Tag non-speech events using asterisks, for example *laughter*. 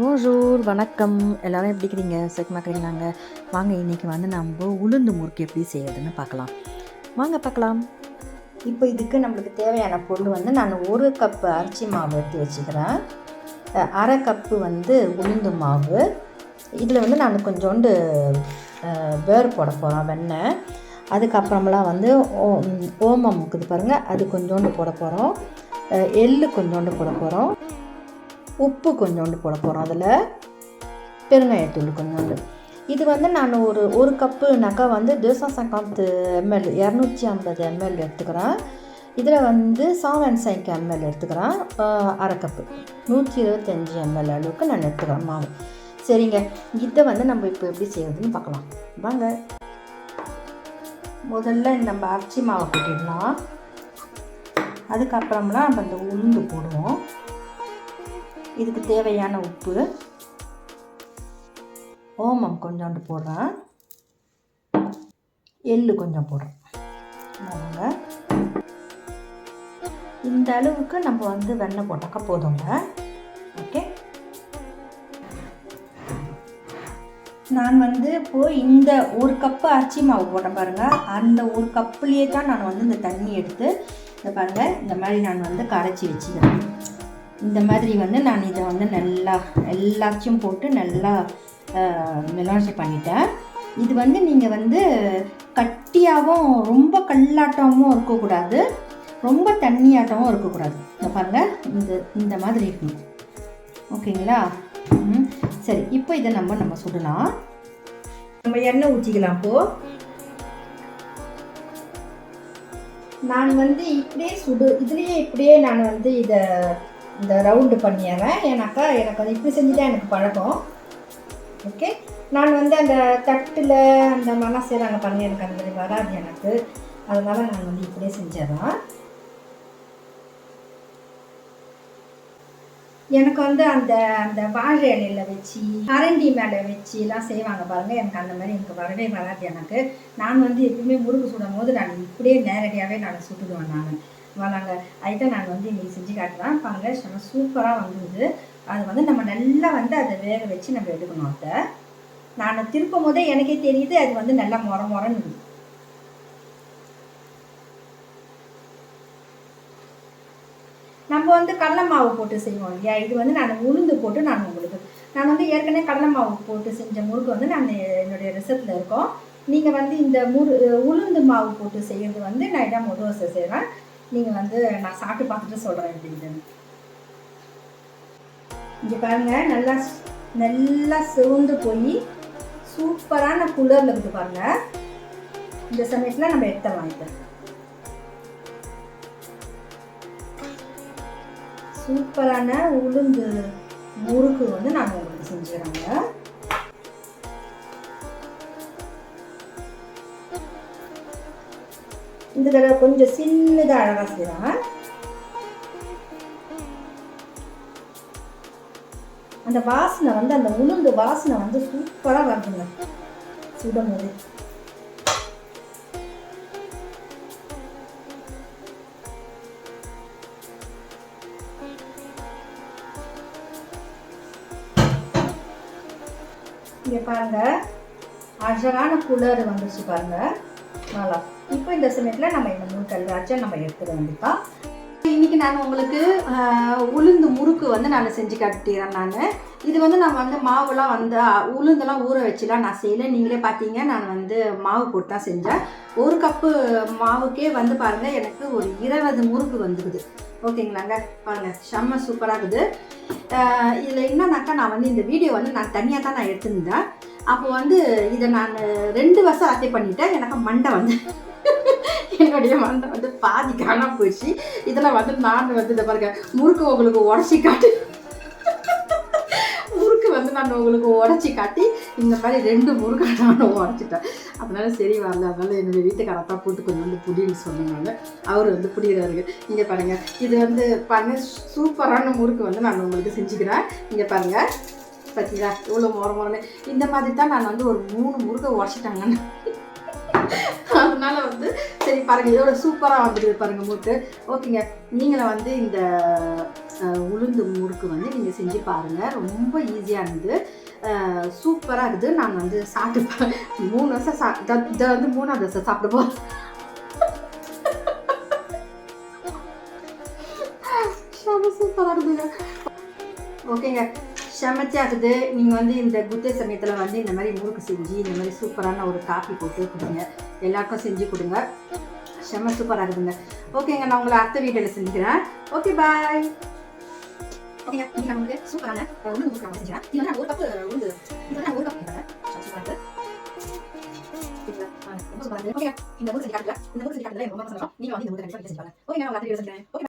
போஜூர் வணக்கம். எல்லோரும் எப்படி இருக்கிறீங்க சுகமாக நாங்கள் வாங்க இன்றைக்கி வந்து நம்ம உளுந்து முறுக்கு எப்படி செய்யறதுன்னு பார்க்கலாம். வாங்க பார்க்கலாம். இப்போ இதுக்கு நம்மளுக்கு தேவையான பொருள் வந்து நான் ஒரு கப்பு அரிசி மாவு எடுத்து வச்சுக்கிறேன். அரை கப்பு வந்து உளுந்து மாவு. இதில் வந்து நான் கொஞ்சோண்டு அஹ், வேர் போட போகிறேன் வெண்ணெய் அதுக்கப்புறமெல்லாம் வந்து ஓ- ஓமம் இருக்குது பாருங்கள் அது கொஞ்சோண்டு போட போகிறோம் எள்ளு கொஞ்சோண்டு போட போகிறோம் உப்பு கொஞ்சோண்டு போட போகிறோம் அதில். பெருங்காயத்தூள் கொஞ்சோண்டு. இது வந்து நான் ஒரு ஒரு கப்புனாக்கா வந்து டூசா சங்காந்து எம்எல் இரநூத்தி ஐம்பது எம்எல் எடுத்துக்கிறேன். இதில் வந்து சாவன் சைக்கு எம்எல் எடுத்துக்கிறேன். அரை கப்பு நூற்றி இருபத்தஞ்சி எம்எல் அளவுக்கு நான் எடுத்துக்கிறேன் மாவு. சரிங்க. இதை வந்து நம்ம இப்போ எப்படி செய்யறதுன்னு பார்க்கலாம். வாங்க. முதல்ல நம்ம அரிசி மாவை கொட்டிடலாம். அதுக்கப்புறம்லாம் நம்ம இந்த உளுந்து போடுவோம். இதுக்கு தேவையான உப்பு. ஓமம் கொஞ்சோண்டு போடுறேன். எள்ளு கொஞ்சம் போடுறேன். ஆமாங்க இந்த அளவுக்கு நம்ம வந்து வெண்ணெய் போட்டாக்கா போதுங்க. ஓகே. நான் வந்து இப்போது இந்த ஒரு கப்பு அரிசி மாவு போட்டேன் பாருங்கள் அந்த ஒரு கப்புலேயே தான் நான் வந்து இந்த தண்ணி எடுத்து இந்த பாருங்கள் இந்த மாதிரி நான் வந்து கரைச்சி வச்சுக்கிறேன். இந்த மாதிரி வந்து நான் இதை வந்து நல்லா எல்லாத்தையும் போட்டு நல்லா மெலான்சி பண்ணிட்டேன். இது வந்து நீங்கள் வந்து கட்டியாகவும் ரொம்ப கல்லாட்டமும் இருக்கக்கூடாது. ரொம்ப தண்ணியாட்டமும் இருக்கக்கூடாது. இந்த பாருங்கள் இந்த இந்த மாதிரி இருக்கணும் ஓகேங்களா? ம் சரி இப்போ இதை நம்ம நம்ம சுடலாம். நம்ம எண்ணெய் ஊற்றிக்கலாம் இப்போது நான் வந்து இப்படியே சுடு இதுலேயே இப்படியே நான் வந்து இதை இந்த ரவுண்டு பண்ணிடுறேன் ஏன்னாக்கா எனக்கு அது இப்படி செஞ்சு தான் எனக்கு பழக்கம். ஓகே நான் வந்து அந்த தட்டில் அந்த மனம் செய்கிறாங்க பண்ணி எனக்கு அந்த மாதிரி வராது எனக்கு. அதனால் நான் வந்து இப்படியே செஞ்சிடறேன் எனக்கு வந்து அந்த அந்த வாழை இலையில வச்சு அரண்டி மேலே வச்சு எல்லாம் செய்வாங்க பாருங்கள் எனக்கு அந்த மாதிரி எனக்கு வரவே வராது எனக்கு. நான் வந்து எப்பவுமே முறுக்கு சுடும் போது நான் இப்படியே நேரடியாகவே நான் சுட்டுடுவேன் நான். வராங்க அதுதான் நான் வந்து இன்னைக்கு செஞ்சு காட்டுறேன். பாருங்க செம்ம சூப்பராக வந்தது. அது வந்து நம்ம நல்லா வந்து அதை வேக வச்சு நம்ம எடுக்கணும் அதை. நான் திருப்பும் போதே எனக்கே தெரியுது அது வந்து நல்லா மொர மொரன்னு நம்ம வந்து கடலை மாவு போட்டு செய்வோம் இல்லையா? இது வந்து நான் உளுந்து போட்டு நான் உங்களுக்கு நான் வந்து ஏற்கனவே கடலை மாவு போட்டு செஞ்ச முறுக்கு வந்து நான் என்னுடைய ரிசத்தில் இருக்கோம். நீங்கள் வந்து இந்த முரு உளுந்து மாவு போட்டு செய்கிறது வந்து நான் இடம் முதல் வருஷம் செய்கிறேன் நீங்கள் வந்து நான் சாப்பிட்டு பார்த்துட்டு சொல்கிறேன் எப்படின்னு இங்கே பாருங்க நல்லா நல்லா சிவந்து போய் சூப்பரான குளரில் இருக்குது பாருங்க. இந்த சமயத்தில் நம்ம எடுத்துடலாம் இதை. சூப்பரான உளுந்து முறுக்கு வந்து நாங்கள் உங்களுக்கு செஞ்சுறேங்க இந்த தடவை கொஞ்சம் சின்னதாக அழகாக செய்வாங்க அந்த வாசனை வந்து அந்த உளுந்து வாசனை வந்து சூப்பராக வருதுங்க. சுடும் போது. இங்கே பாருங்க அழகான குளர் வந்துச்சு பாருங்க. நல்லா இப்போ இந்த சமயத்தில் நம்ம இந்த மூணு ராஜா நம்ம எடுத்துகிட்டு வேண்டியதா இன்னைக்கு நான் உங்களுக்கு உளுந்து முறுக்கு வந்து நான் செஞ்சு காட்டுறேன் நான். இது வந்து நான் வந்து மாவுலாம் வந்து உளுந்தெல்லாம் ஊற வச்சுலாம் நான் செய்யலை. நீங்களே பார்த்தீங்க நான் வந்து மாவு போட்டு தான் செஞ்சேன். ஒரு கப்பு மாவுக்கே வந்து பாருங்கள் எனக்கு ஒரு இருபது முறுக்கு வந்துருக்குது ஓகேங்களாங்க? பாருங்கள் செம்ம சூப்பராக இருக்குது. இதில் என்னன்னாக்கா நான் வந்து இந்த வீடியோ வந்து நான் தனியாக தான் நான் எடுத்திருந்தேன். அப்போ வந்து இதை நான் ரெண்டு வருஷம் அத்தை பண்ணிட்டேன். எனக்கு மண்டை வந்து என்னுடைய மண்டை வந்து பாதி காணாம போயிடுச்சு. இதில் வந்து நான் வந்து இதை பாருங்க முறுக்கு உங்களுக்கு உடச்சி காட்டி முறுக்கு வந்து நான் உங்களுக்கு உடச்சி காட்டி இந்த மாதிரி ரெண்டு முறுக்கை நான் உடச்சிட்டேன். அதனால சரி வரல. அதனால என்னுடைய வீட்டுக்காரர் தான் போட்டு கொஞ்சம் வந்து புடின்னு சொன்னாங்க. அவர் வந்து புடிக்கிறாருங்க இங்கே பாருங்க இது வந்து பாருங்க சூப்பரான முறுக்கு வந்து நான் உங்களுக்கு செஞ்சுக்கிறேன். இங்கே பாருங்க பார்த்தீங்களா இவ்வளோ முறை இந்த மாதிரி தான் நான் வந்து ஒரு மூணு முறுக்கை உடச்சிட்டாங்கன்னு அதனால வந்து சரி பாருங்க இதோட சூப்பராக வந்துட்டு பாருங்க முறுக்கு ஓகேங்க. நீங்களும் வந்து இந்த உளுந்து முறுக்கு வந்து நீங்கள் செஞ்சு பாருங்கள் ரொம்ப ஈஸியாக இருந்தது. சூப்பராக இருக்குது. நான் வந்து சாப்பிட்டு மூணு வருஷம் சா இதை வந்து மூணாவது வருஷம் சாப்பிடுவோம் *laughs* சூப்பராக இருக்குதுங்க ஓகேங்க. செமத்தியாக நீங்கள் வந்து இந்த குத்தே சமயத்தில் வந்து இந்த மாதிரி முறுக்கு செஞ்சு இந்த மாதிரி சூப்பரான ஒரு காஃபி போட்டு கொடுங்க. எல்லாருக்கும் செஞ்சு கொடுங்க. செம சூப்பராக இருக்குதுங்க. ஓகேங்க நான் உங்களை அடுத்த வீடியோவில் செஞ்சுக்கிறேன் ஓகே பாய். ஓகேங்க இன்னைக்கு நான் உங்களுக்கு சூப்பரான அஹ், உளுந்து முறுக்கு நான் செஞ்சேன் இது வந்து நான் ஒரு கப்பு உளுந்து. இது வந்து நான் ஒரு கப் போடுறேன் சூப்பராக இருக்கு ஓகேங்களா? ஆ, ரொம்ப சூப்பரா இருக்கு. ஓகேங்க இந்த முறுக்கு செஞ்சு காட்டுல இந்த முறுக்கு செஞ்சு காட்டுல எனக்கு ரொம்ப சந்தோஷம் நீங்க வந்து இந்த முறுக்கு கண்டிப்பாக செஞ்சு பாருங்க. ஓகேங்க நான் அடுத்த வீடியோ செஞ்சுக்கிறேன்